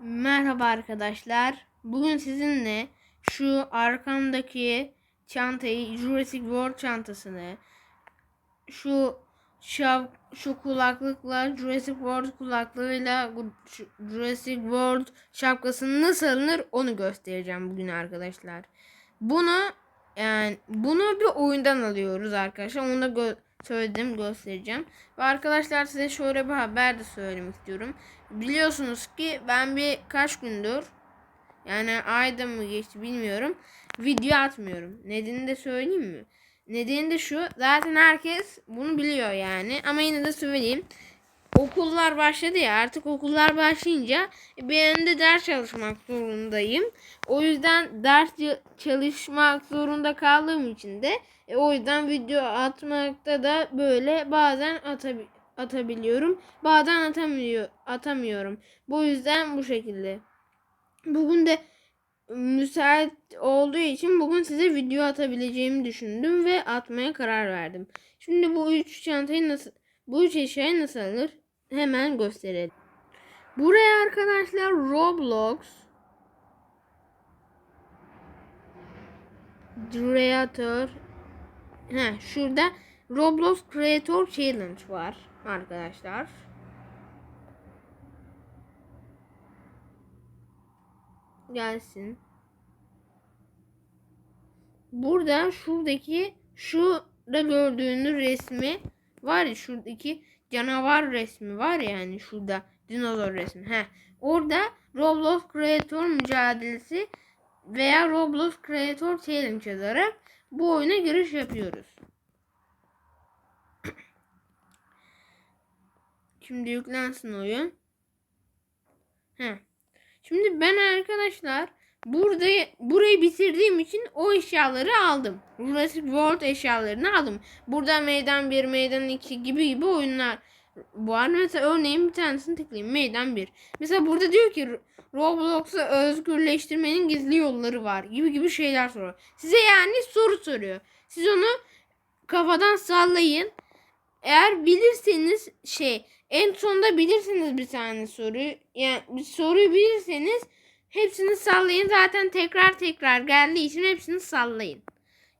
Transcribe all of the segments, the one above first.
Merhaba arkadaşlar. Bugün sizinle şu arkamdaki çantayı, Jurassic World çantasını, şu şav, şu kulaklıkla, Jurassic World kulaklığıyla Jurassic World şapkasını nasıl alınır onu göstereceğim bugün arkadaşlar. Bunu yani bunu bir oyundan alıyoruz arkadaşlar. Onu da söyledim göstereceğim. Ve arkadaşlar size şöyle bir haber de söylemek istiyorum. Biliyorsunuz ki ben bir kaç gündür yani ayda mı geçti bilmiyorum. Video atmıyorum. Nedenini de söyleyeyim mi? Nedeni de şu. Zaten herkes bunu biliyor yani. Ama yine de söyleyeyim. Okullar başladı ya artık okullar başlayınca ben de ders çalışmak zorundayım. O yüzden ders çalışmak zorunda kaldığım için de e, o yüzden video atmakta da böyle bazen atabi- atabiliyorum. Bazen atamıyor atamıyorum. Bu yüzden bu şekilde. Bugün de müsait olduğu için bugün size video atabileceğimi düşündüm ve atmaya karar verdim. Şimdi bu üç çantayı nasıl bu üç eşyayı nasıl alır? Hemen gösterelim. Buraya arkadaşlar Roblox Creator He, şurada Roblox Creator Challenge var arkadaşlar. Gelsin. Burada şuradaki şu da gördüğünüz resmi var ya şuradaki canavar resmi var ya yani şurada dinozor resmi. He. Orada Roblox Creator mücadelesi veya Roblox Creator Challenge yazarak bu oyuna giriş yapıyoruz. Şimdi yüklensin oyun. He. Şimdi ben arkadaşlar burada burayı bitirdiğim için o eşyaları aldım. Jurassic World eşyalarını aldım. Burada meydan 1, meydan 2 gibi gibi oyunlar var. Mesela örneğin bir tanesini tıklayayım. Meydan 1. Mesela burada diyor ki Roblox'u özgürleştirmenin gizli yolları var gibi gibi şeyler soruyor. Size yani soru soruyor. Siz onu kafadan sallayın. Eğer bilirseniz şey en sonunda bilirsiniz bir tane soruyu. Yani bir soruyu bilirseniz hepsini sallayın. Zaten tekrar tekrar geldiği için hepsini sallayın.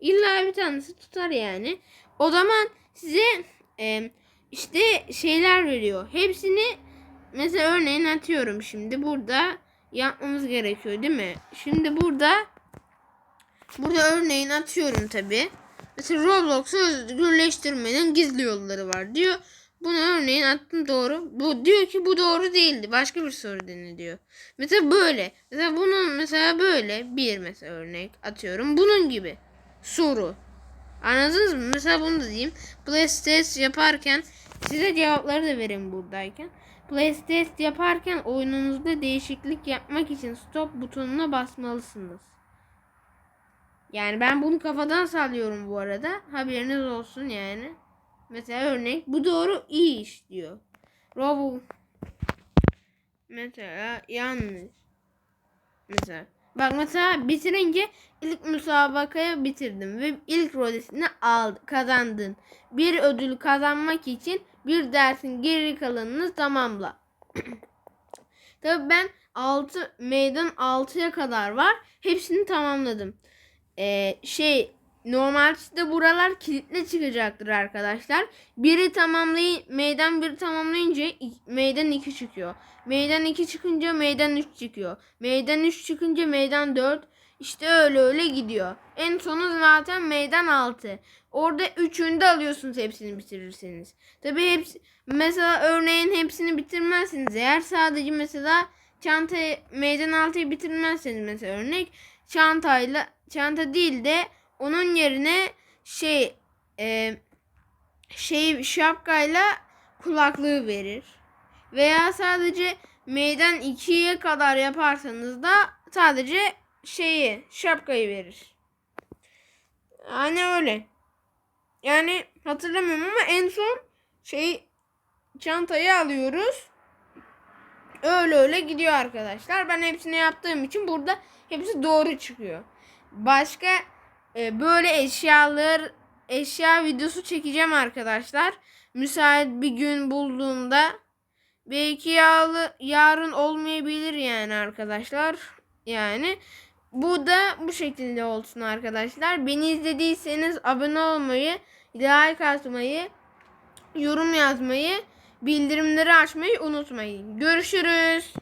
İlla bir tanesi tutar yani. O zaman size e, işte şeyler veriyor. Hepsini mesela örneğin atıyorum şimdi burada yapmamız gerekiyor değil mi? Şimdi burada burada örneğin atıyorum tabi. Mesela Roblox'u özgürleştirmenin gizli yolları var diyor. Bunu örneğin attım doğru. Bu diyor ki bu doğru değildi. Başka bir soru dene diyor. Mesela böyle. Mesela bunun mesela böyle bir mesela örnek atıyorum. Bunun gibi soru. Anladınız mı? Mesela bunu da diyeyim. Place test yaparken size cevapları da verin buradayken. Place test yaparken oyununuzda değişiklik yapmak için stop butonuna basmalısınız. Yani ben bunu kafadan sallıyorum bu arada. Haberiniz olsun yani. Mesela örnek bu doğru iyi iş diyor. Robo mesela yanlış. Mesela bak mesela bitirince ilk müsabakayı bitirdim ve ilk rolesini aldı, kazandın. Bir ödül kazanmak için bir dersin geri kalanını tamamla. Tabii ben 6 meydan 6'ya kadar var. Hepsini tamamladım. Ee, şey normalde buralar kilitli çıkacaktır arkadaşlar. Biri tamamlayın meydan biri tamamlayınca meydan 2 çıkıyor. Meydan 2 çıkınca meydan 3 çıkıyor. Meydan 3 çıkınca meydan 4. İşte öyle öyle gidiyor. En sonu zaten meydan 6. Orada üçünü de alıyorsunuz hepsini bitirirseniz. Tabi hepsi mesela örneğin hepsini bitirmezsiniz. Eğer sadece mesela çantayı meydan 6'yı bitirmezseniz mesela örnek çantayla çanta değil de onun yerine şey e, şey şapkayla kulaklığı verir. Veya sadece meydan 2'ye kadar yaparsanız da sadece şeyi şapkayı verir. Yani öyle. Yani hatırlamıyorum ama en son şey çantayı alıyoruz. Öyle öyle gidiyor arkadaşlar. Ben hepsini yaptığım için burada hepsi doğru çıkıyor. Başka e, böyle eşyalar eşya videosu çekeceğim arkadaşlar. Müsait bir gün bulduğumda Belki yağlı, yarın olmayabilir yani arkadaşlar. Yani bu da bu şekilde olsun arkadaşlar. Beni izlediyseniz abone olmayı, like atmayı, yorum yazmayı, bildirimleri açmayı unutmayın. Görüşürüz.